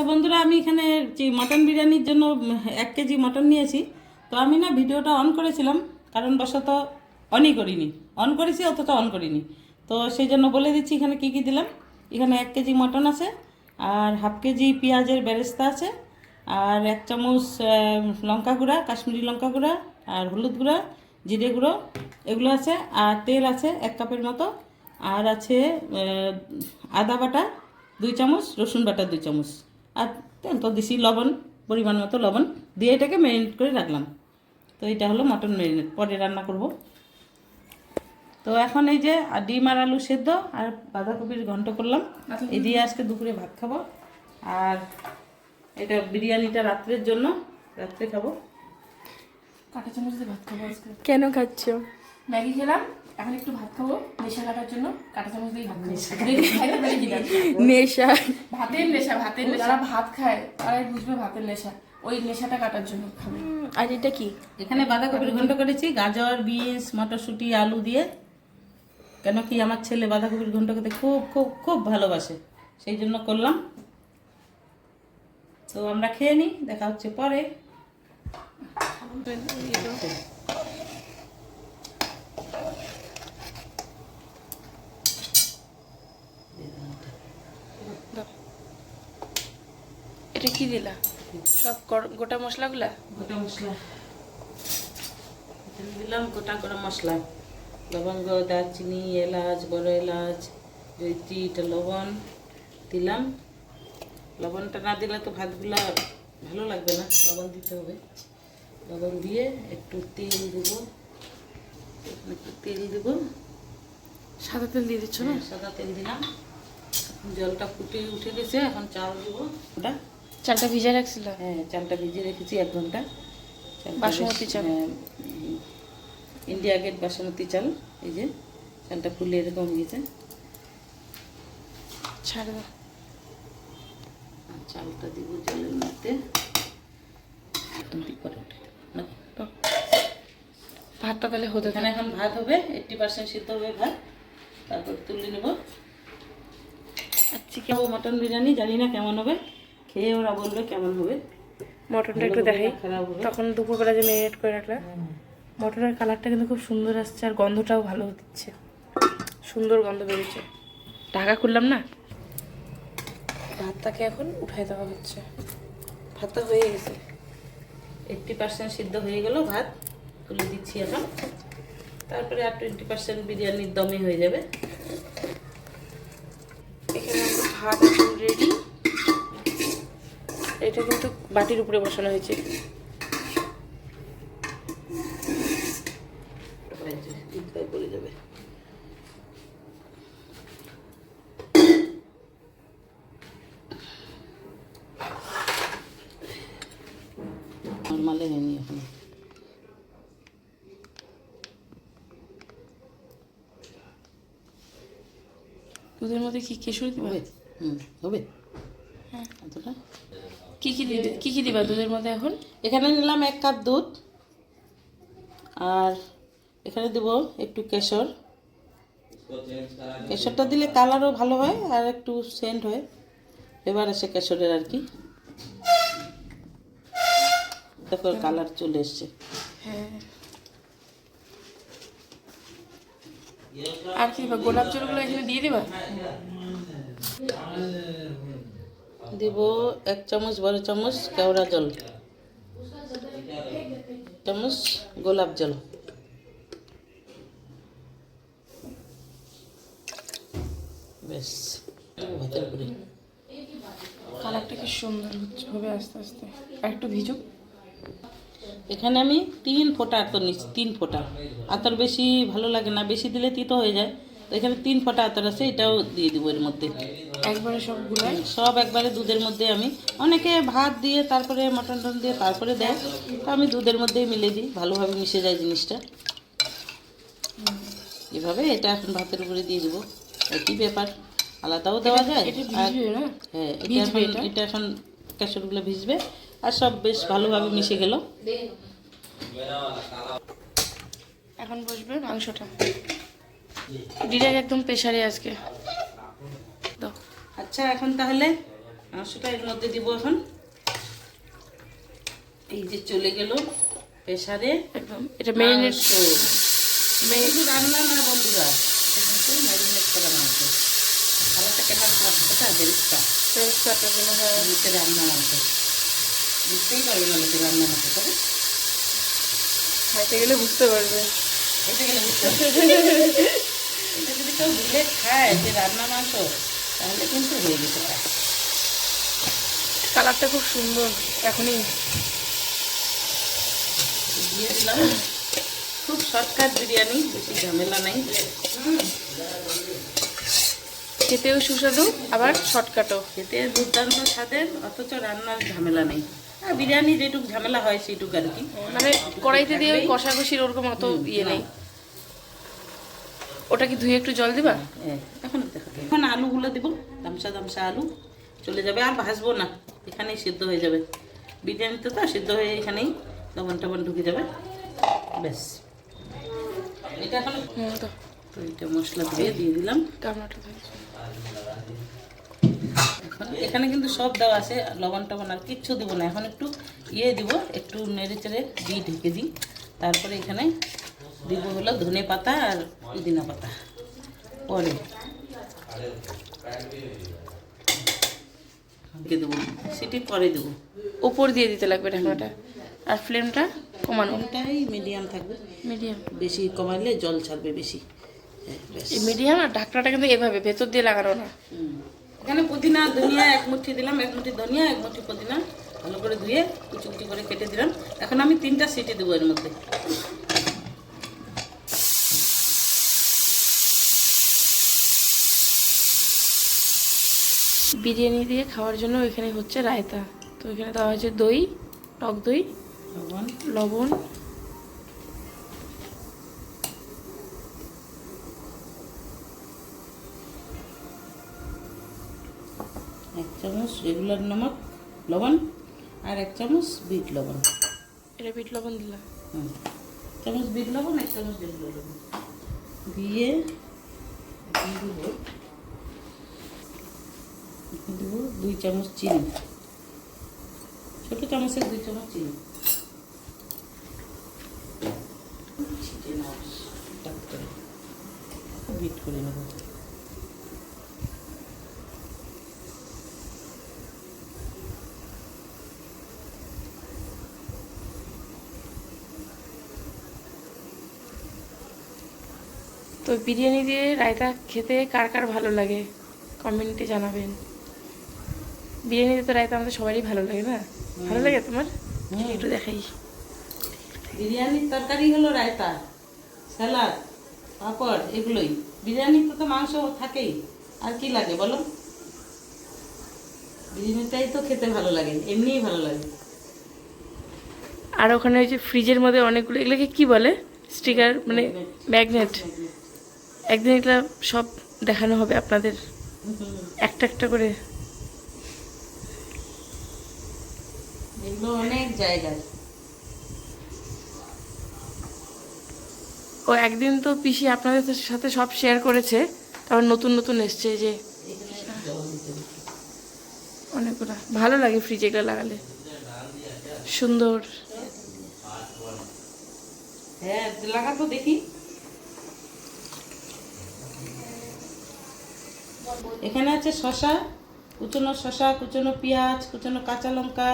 আচ্ছা বন্ধুরা, আমি এখানে যে মটন বিরিয়ানির জন্য এক কেজি মটন নিয়েছি। তো আমি না ভিডিওটা অন করেছিলাম, কারণ বশত অনই করিনি। অন করেছি, অথচ অন করিনি। তো সেই জন্য বলে দিচ্ছি, এখানে কি কি দিলাম? এখানে এক কেজি মটন আছে, আর হাফ কেজি পেঁয়াজের বেরেস্তা আছে, আর এক চামচ লঙ্কা গুঁড়া, কাশ্মীরি লঙ্কা গুঁড়া, আর হলুদ গুঁড়া, জিরে গুঁড়ো, এগুলো আছে, আর তেল আছে এক কাপের মতো, আর আছে আদা বাটা দুই চামচ, রসুন বাটা দুই চামচ। আর তেল তো দিছি লবণ পরিমাণ মতো লবণ দিয়ে এটাকে ম্যারিনেট করে রাখলাম। তো এটা হলো মটন ম্যারিনেট পরে রান্না করব। তো এখন এই যে আর ডিম আর আলু সেদ্ধ আর বাঁধাকপির ঘন্ট করলাম। এই দিয়ে আজকে দুপুরে ভাত খাব। আর এটা বিরিয়ানিটা রাত্রের জন্য রাত্রে খাব। কাঁটা চামচ দিয়ে ভাত খাব আজকে? কেন খাচ্ছ? ম্যাগি খেলাম এখন একটু ভাত খাব নেশা কাটার জন্য কাঁটা চামচ দিয়ে ভাত খাব। নেশা ভাতের নেশা ভাতের নেশা। যারা ভাত খায় তারাই বুঝবে ভাতের নেশা। ওই নেশাটা কাটার জন্য খাবে। আর এটা কি? এখানে বাঁধাকপির ঘন্ট করেছি গাজর বিনস মটরশুঁটি আলু দিয়ে। কেন কি আমার ছেলে বাঁধাকপির ঘন্ট খেতে খুব খুব খুব ভালোবাসে। সেই জন্য করলাম। তো আমরা খেয়ে নিই দেখা হচ্ছে পরে এটা কি দিলা? সব গোটা মশলাগুলা? গোটা মশলা। দিলাম গোটা গোটা মশলা। লবঙ্গ দারচিনি এলাচ বড় এলাচ জৈত্রী এটা লবণ দিলাম। লবণটা না দিলে তো ভাতগুলা ভালো লাগবে না লবণ দিতে হবে। লবণ দিয়ে একটু তেল দেবো। একটু তেল দেবো। সাদা তেল দিয়ে দিচ্ছ না? হ্যাঁ, সাদা তেল দিলাম। জলটা ফুটে উঠে গেছে এখন চাল দেবো। ওটা? চালটা ভিজে রাখছিল? হ্যাঁ চালটা ভিজিয়ে রেখেছি এক ঘণ্টা। বাসমতি চাল? ইন্ডিয়া গেট বাসমতি চাল এই যে চালটা ফুলে এরকম হয়েছে ছাড় দাও আর চালটা দিব জলের মধ্যে। ভাতটা তাহলে হতে এখানে এখন ভাত হবে এইটটি পার্সেন্ট সিদ্ধ হবে ভাত। তারপর তুলে নেব। আর চিকেন মটন বিরিয়ানি জানি না কেমন হবে। খেয়ে ওরা বলবে কেমন হবে? মটনটা একটু দেখাই। তখন দুপুরবেলা যে মেরিনেট করে রাখলা মটনের কালারটা কিন্তু খুব সুন্দর আসছে আর গন্ধটাও ভালো দিচ্ছে সুন্দর গন্ধ বেরোচ্ছে। ঢাকা খুললাম না? ভাতটাকে এখন উঠাই দেওয়া হচ্ছে। ভাতটা হয়ে গেছে। এইটটি পার্সেন্ট সিদ্ধ হয়ে গেল ভাত। তুলে দিচ্ছি এখন। তারপরে আর টোয়েন্টি পার্সেন্ট বিরিয়ানির দমে হয়ে যাবে। এখানে ভাত রেডি এটা কিন্তু বাটির উপরে বসানো হয়েছে। নর্মালে হয়নি এখন। দুধের মধ্যে কি কেশরি দিবা হবে। হুম হবে। হ্যাঁ। এতটা? কি কি দিবে? কি কি দিবা দুধের মধ্যে এখন? এখানে নিলাম এক কাপ দুধ আর এখানে দেব একটু কেশর। কেশরটা দিলে কালারও ভালো হয় আর একটু সেন্ট হয়। এবার আসে কেশরের আর কি। দেখো কালার চলে এসছে। হ্যাঁ। আর কি দিবা? গোলাপ জলগুলো এখানে দিয়ে দিবা? দেব এক চামচ বড় চামচ কেওড়া জল। চামচ গোলাপ জল। বেশ ভাতের উপরে কালারটা কি সুন্দর হবে আস্তে আস্তে। একটু ভিজুক এখানে আমি তিন ফোঁটা আতর নিচ্ছি তিন ফোঁটা। আতর বেশি ভালো লাগে না বেশি দিলে তিতো হয়ে যায়। তো এখানে তিন ফোঁটা আতর আছে এটাও দিয়ে দিব এর মধ্যে। একবারে সব গুলাই সব একবারে দুধের মধ্যে আমি। অনেকে ভাত দিয়ে তারপরে মটন টন দিয়ে তারপরে দেয়। তো আমি দুধের মধ্যেই মিলে দিই ভালোভাবে মিশে যায় জিনিসটা। এভাবে এটা এখন ভাতের উপরে দিয়ে দেবো। একই ব্যাপার আলাদাও দেওয়া যায়। হ্যাঁ এটা এখন এটা? এটা এখন কেশরগুলো ভিজবে। আর সব বেশ ভালোভাবে মিশে গেল। এখন বসবে মাংসটা। ডিরেক্ট একদম প্রেশারে আজকে। আচ্ছা এখন তাহলে মাংসটা এর মধ্যে দিব এখন। এই যে চলে গেল প্রেসারে। একদম এটা ম্যারিনেট মেয়েদের রান্না না বন্ধুরা। ম্যারিনেট করা মাংস এটা বেরিস্তা রান্না মাংস বুঝতেই পারবে না লোকে রান্না মাংস তবে খাইতে গেলে বুঝতে পারবে। এটা গেলে বুঝতে পারবে। এটা যদি কেউ ভুলে খায় যে রান্না মাংস তাহলে কিন্তু হয়ে যেতে পারে। কালারটা খুব সুন্দর এখনই। দিয়ে দিলাম। খুব শর্টকাট বিরিয়ানি বেশি ঝামেলা নাই। খেতেও সুস্বাদু আবার শর্টকাটও। খেতে দুর্দান্ত স্বাদের অথচ রান্নার ঝামেলা নেই। আর বিরিয়ানি যেটুক ঝামেলা হয় সেইটুক আর কি। মানে কড়াইতে দিয়ে ওই কষাকষির ওরকম অত ইয়ে নেই। ওটা কি ধুয়ে একটু জল দিবা? হ্যাঁ, এখন দেখাতে এখন আলুগুলো দেবো। দামসা দামসা আলু চলে যাবে। আর ভাসবো না। এখানেই সিদ্ধ হয়ে যাবে। বিরিয়ানিতে তো সিদ্ধ হয়ে এখানেই লবণ টবণ ঢুকে যাবে। ব্যাস। এটা এখন তো। এটা মশলা দিয়ে দিয়ে দিলাম এখন এখানে কিন্তু সব দেওয়া আছে। লবণ টবণ আর কিচ্ছু দিব না। এখন একটু ইয়ে দিব। একটু নেড়ে চেড়ে দিই ঢেকে দিই। তারপরে এখানে দিব হলো ধনে পাতা আর পুদিনা পাতা। পরে। দিয়ে দেবো। সিটি পরে দেবো। উপর দিয়ে দিতে লাগবে ঢাকনাটা। আর ফ্লেমটা কমানো। ওটাই মিডিয়াম থাকবে। মিডিয়াম। বেশি কমাইলে জল ছাড়বে বেশি। মিডিয়াম আর ঢাকনাটা কিন্তু এভাবে ভেতর দিয়ে লাগানো না। এখানে পুদিনা ধনিয়া এক মুঠি দিলাম। এক মুঠি ধনিয়া এক মুঠি পুদিনা। ভালো করে ধুয়ে কুচি কুচি করে কেটে দিলাম। এখন আমি তিনটা সিটি দেবো এর মধ্যে। বিরিয়ানি দিয়ে খাওয়ার জন্য এখানে হচ্ছে রায়তা। তো এখানে দেওয়া হয়েছে দই টক দই লবণ। লবণ। এক চামচ রেগুলার নমক লবণ আর এক চামচ বিট লবণ। এটা বিট লবণ দিলাম হুম। চামচ বিট লবণ এক চামচ রেগুলার লবণ। দিয়ে দেবো দেবো দুই চামচ চিনি। ছোটো চামচের দুই চামচ চিনি। বিট করে নেব। তো বিরিয়ানি দিয়ে রায়তা খেতে কার কার ভালো লাগে? কমেন্টে জানাবেন। বিরিয়ানি দিয়ে তো রায়তা আমাদের সবারই ভালো লাগে না? ভালো লাগে তোমার। একটু দেখাই। বিরিয়ানির তরকারি হলো রায়তা স্যালাড পাঁপড় এগুলোই। বিরিয়ানিতে তো মাংস থাকেই। আর কি লাগে বলো? বিরিয়ানিটাই তো খেতে ভালো লাগে এমনিই ভালো লাগে। আর ওখানে ওই যে ফ্রিজের মধ্যে অনেকগুলো এগুলোকে কি বলে? স্টিকার মানে ম্যাগনেট। একদিন এটা সব দেখানো হবে আপনাদের। একটা একটা করে। এগুলো অনেক জায়গায়। ও একদিন তো পিসি আপনাদের সাথে সব শেয়ার করেছে তারপর নতুন নতুন এসছে যে। অনেকগুলো। ভালো লাগে ফ্রিজে এগুলো লাগালে। সুন্দর। হ্যাঁ লাগাতো দেখি। এখানে আছে শশা কুচনো শশা কুচনো পেঁয়াজ কুচনো কাঁচা লঙ্কা।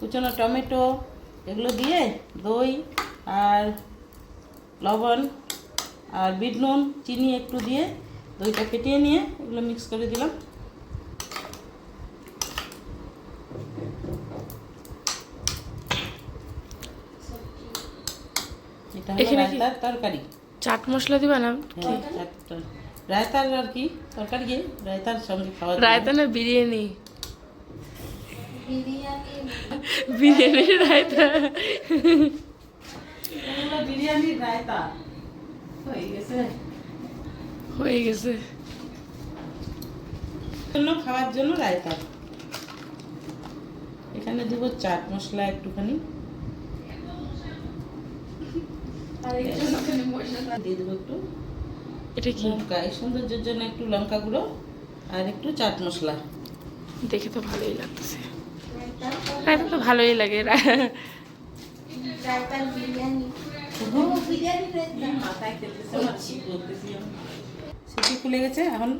কুচনো টমেটো এগুলো দিয়ে দই আর লবণ আর বিট নুন চিনি একটু দিয়ে দইটা ফেটিয়ে নিয়ে এগুলো মিক্স করে দিলাম। এখানে রায়তার তরকারি। চাট মশলা দিবা না? হ্যাঁ রায়তার আর কি তরকারি রায়তার সঙ্গে খাওয়া রায়তা না বিরিয়ানি। বিরিয়ানি। রায়তা। বিরিয়ানির রায়তা। হয়ে গেছে। হয়ে গেছে। জন্য খাওয়ার জন্য রায়তা। এখানে দিব চাট মশলা একটুখানি। দিয়ে দেবো একটু। এটা কি? লঙ্কা। এই সৌন্দর্যের জন্য একটু লঙ্কা গুঁড়ো আর একটু চাট মশলা। দেখে তো ভালোই লাগতেছে। রায়তা তো ভালোই লাগে। সিটি খুলে গেছে এখন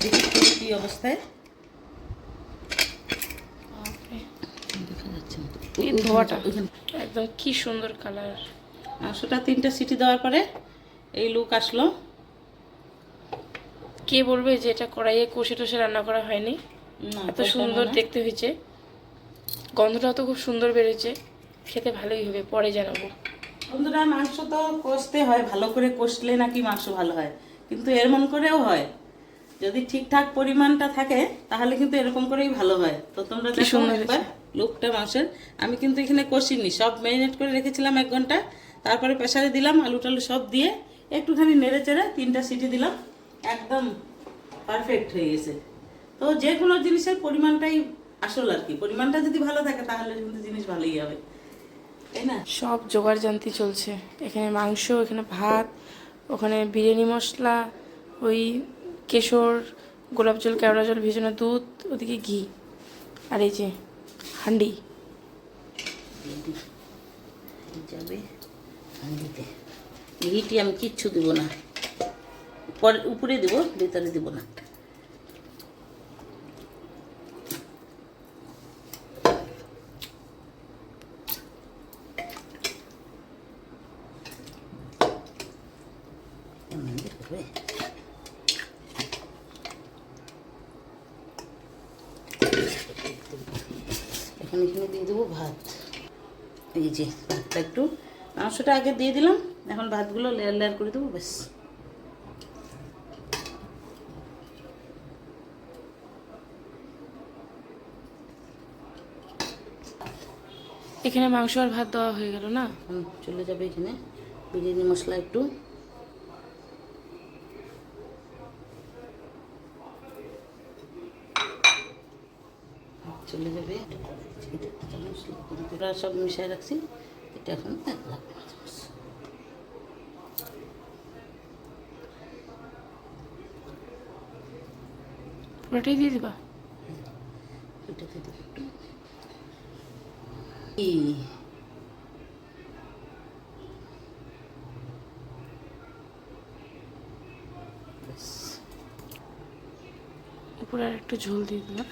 দেখি কি অবস্থায়। একদম কি সুন্দর কালার। মাংসটা তিনটা সিটি দেওয়ার পরে এই লুক আসলো। কে বলবে যে এটা কড়াইয়ে কষে টষে রান্না করা হয়নি? এত সুন্দর দেখতে হয়েছে। গন্ধটাও তো খুব সুন্দর বেরোচ্ছে। খেতে ভালোই হবে পরে জানাব। বন্ধুরা মাংস তো কষতে হয় ভালো করে কষলে নাকি মাংস ভালো হয়। কিন্তু এরকম করেও হয়। যদি ঠিকঠাক পরিমাণটা থাকে তাহলে কিন্তু এরকম করেই ভালো হয়। তো তোমরা দেখো একবার লুকটা মাংসের। আমি কিন্তু এখানে কষিনি সব ম্যারিনেট করে রেখেছিলাম এক ঘণ্টা। তারপরে প্রেসারে দিলাম আলু টালু সব দিয়ে একটুখানি নেড়ে চেড়ে তিনটা সিটি দিলাম। একদম পারফেক্ট হয়ে গেছে। তো যে কোনো জিনিসের পরিমাণটাই আসল আর কি। পরিমাণটা যদি ভালো থাকে তাহলে কিন্তু জিনিস ভালোই হবে। তাই না? সব জোগাড় জানতি চলছে। এখানে মাংস এখানে ভাত ওখানে বিরিয়ানি মশলা ওই কেশর গোলাপ জল কেওড়া জল ভেজানো দুধ ওদিকে ঘি আর এই যে হান্ডি। যাবে ঘিটি আমি কিচ্ছু দেবো না। পরে উপরে দেবো ভেতরে দেবো না এমন করে। এখন এখানে দিয়ে দেবো ভাত এই যে ভাতটা একটু মাংসটা আগে দিয়ে দিলাম এখন ভাতগুলো লেয়ার লেয়ার করে দেবো ব্যাস। এখানে মাংস আর ভাত দেওয়া হয়ে গেল না? চলে যাবে এখানে। বিরিয়ানি মশলা একটু। চলে যাবে। এটা একটা চামচ পুরা সব মিশিয়ে রাখছি। এটা এখন এক লাগবে। পুরোটাই দিয়ে দিবা? একটু ঝোল দিয়ে দিলাম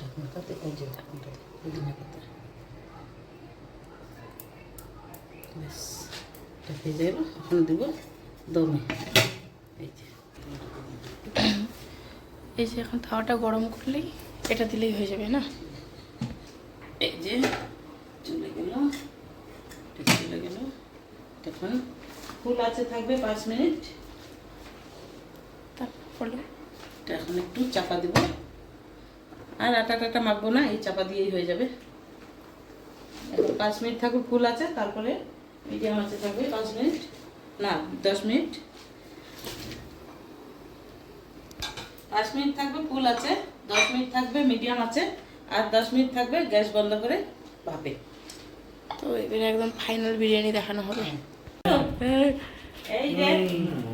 ঢাকনাটাতে এই যে ঢাকনাটাতে পুদিনা পাতা ব্যাস এটা হয়ে যাবে এখন দেব দমে। এই যে। এই যে এখন তাওয়াটা গরম করলেই এটা দিলেই হয়ে যাবে না? এই যে চলে গেল। চলে গেল। এখন ফুল আছে থাকবে পাঁচ মিনিট। তারপর এটা এখন একটু চাপা দেব। আর আটা টাটা মাখবো না এই চাপা দিয়েই হয়ে যাবে। এখন পাঁচ মিনিট থাকুক ফুল আছে তারপরে মিডিয়াম আছে থাকবে পাঁচ মিনিট। না দশ মিনিট। পাঁচ মিনিট থাকবে ফুল আছে দশ মিনিট থাকবে মিডিয়াম আছে আর দশ মিনিট থাকবে গ্যাস বন্ধ করে ভাপে। তো এবারে একদম ফাইনাল বিরিয়ানি দেখানো হবে। হ্যাঁ, এই যে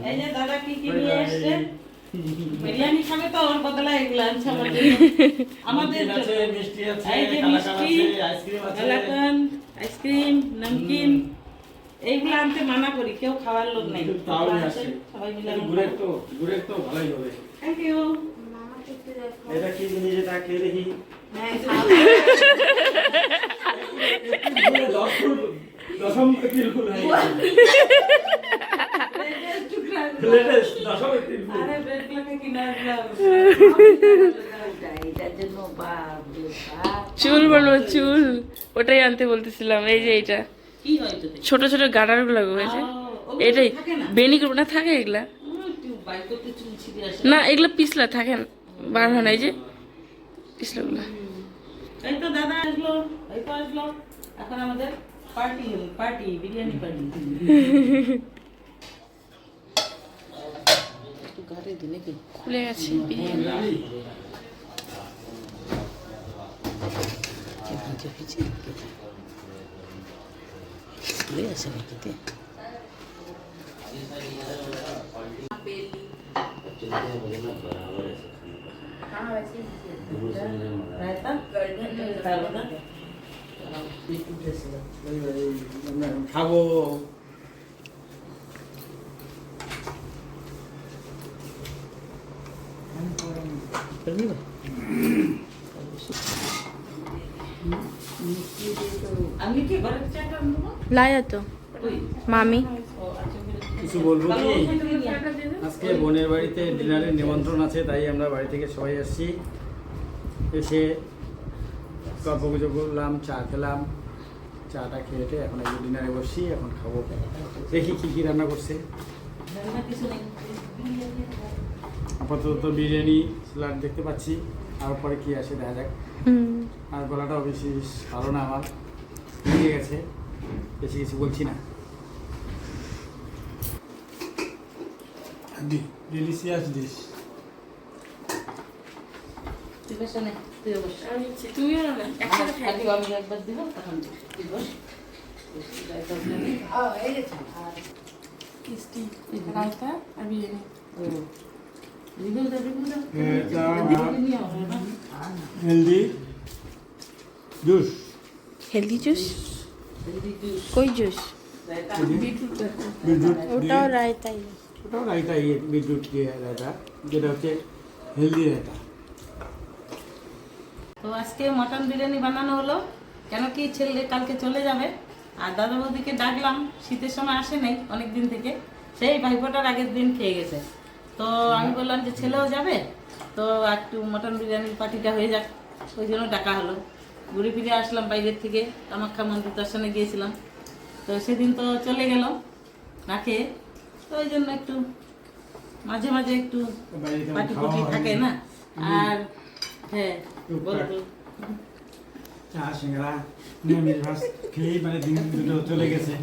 এই যে দাদা কি কি নিয়ে এসছে? বিরিয়ানি খাবে তো ওর বদলা এগুলো আনছে আমাদের জন্য। মিষ্টি আছে, এই যে মিষ্টি আইসক্রিম আছে। Ice cream namkeen. এইগুলো আনতে মানা করি কেউ খাওয়ার লোক নেই। কিন্তু তাও নিয়ে আসছে। সবাই মিলে ঘুরে তো ঘুরে তো ভালোই হবে। থ্যাংক ইউ মামাকে একটু দেখো এটা কি জিনিস এটা? খেয়ে দেখি? হ্যাঁ দশম তিল ফুল দশম তিল ফুল। আরে ব্রেডগুলোকে কিনে চুল বানো চুল। ওটাই আনতে বলতেছিলাম এই যে এইটা। ছোট ছোট গাডারগুলো ওগুলো এটাই? বেনি করব না থাকে এগুলা? না এগুলো পিছলা থাকে না। বার হয় না এই যে পিছলাগুলো। এই তো দাদা আসলো এই তো আসলো। এখন আমাদের পার্টি পার্টি বিরিয়ানি পার্টি গাড়ি দিলে কি খুলে গেছে বিরিয়ানি ভিজে? ঘুরে আসে বাড়িতে খাব আমি কি ঘরের চাটা নেব লায়া তো মামি। কিছু বলব কি? আজকে বোনের বাড়িতে ডিনারের নিমন্ত্রণ আছে তাই আমরা বাড়ি থেকে সবাই আসছি এসে গল্প গুজব করলাম চা খেলাম চাটা খেয়েটে এখন একটু ডিনারে বসছি এখন খাব। দেখি কি কি রান্না করছে। আপাতত বিরিয়ানি স্যালাড দেখতে পাচ্ছি আর পরে কি আসে দেখা যাক। আর গলাটাও বেশি ভালো না আমার। ভেঙে গেছে। বেশি কিছু বলছি না ডিলিশিয়াস ডিশ কিস্তি রায়তা আর biryani healthy juice healthy juice কই জুস ওটাও রায়তাই। ওটাও রায়তা বিদ্যুৎ দিয়ে রায়তা যেটা হচ্ছে হেলদি রায়তা। তো আজকে মটন বিরিয়ানি বানানো হলো কেন কি ছেলে কালকে চলে যাবে? আর দাদা বৌদিকে ডাকলাম শীতের সময় আসে নাই অনেক দিন থেকে সেই ভাইফোঁটার আগের দিন খেয়ে গেছে। তো আমি বললাম যে ছেলেও যাবে তো একটু মটন বিরিয়ানির পার্টিটা হয়ে যাক ওই জন্য ডাকা হলো। ঘুরে ফিরে আসলাম বাইরের থেকে। কামাখ্যা মন্দির দর্শনে গিয়েছিলাম। তো সেদিন তো চলে গেল না খেয়ে। তো ওই জন্য একটু মাঝে মাঝে একটু পাটি পুটি থাকে না? আর হ্যাঁ টুকটাক। বলব চা সিঙ্গারা নিরামিষ খেয়েই মানে দিন দুটো চলে গেছে।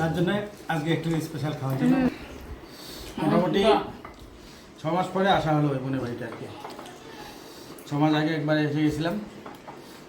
তার জন্য আজকে একটু স্পেশাল খাওয়ার জন্য মোটামুটি ছ মাস পরে আসা হলো বোনের বাড়িতে আর কি। ছ মাস আগে একবার এসে গেছিলাম।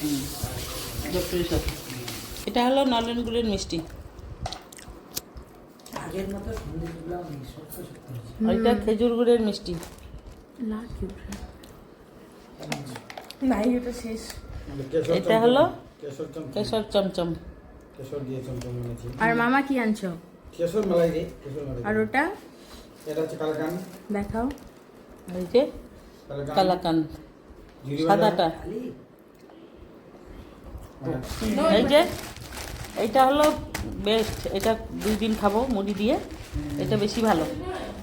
এটা এটা হলো নলেন গুড়ের মিষ্টি। ওইটা খেজুর গুড়ের মিষ্টি। নাই শেষ। এটা হলো কেশর চমচম। আর মামা কি আনছো? কেশর মালাই রে কেশর মালাই আর ওটা? এটা হচ্ছে কালাকান। দেখাও। এই যে কালাকান। সাদাটা। মানে এই যে হ্যাঁ। এইটা হলো বেস্ট এটা দুই দিন খাব মুড়ি দিয়ে এটা বেশি ভালো।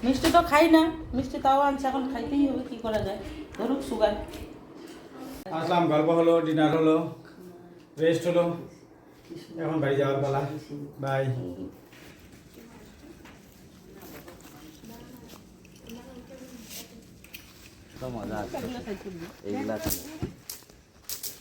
মিষ্টি তো খাই না মিষ্টি তাও আনছে এখন খাইতেই হবে কি করা যায়? ধরুক সুগার আসলাম গল্প হলো ডিনার হলো রেস্ট হলো। এখন বাড়ি যাওয়ার পালা। বাই মজা আছে এইগুলা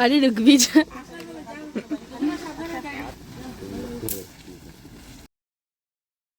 अरे रुक भी जा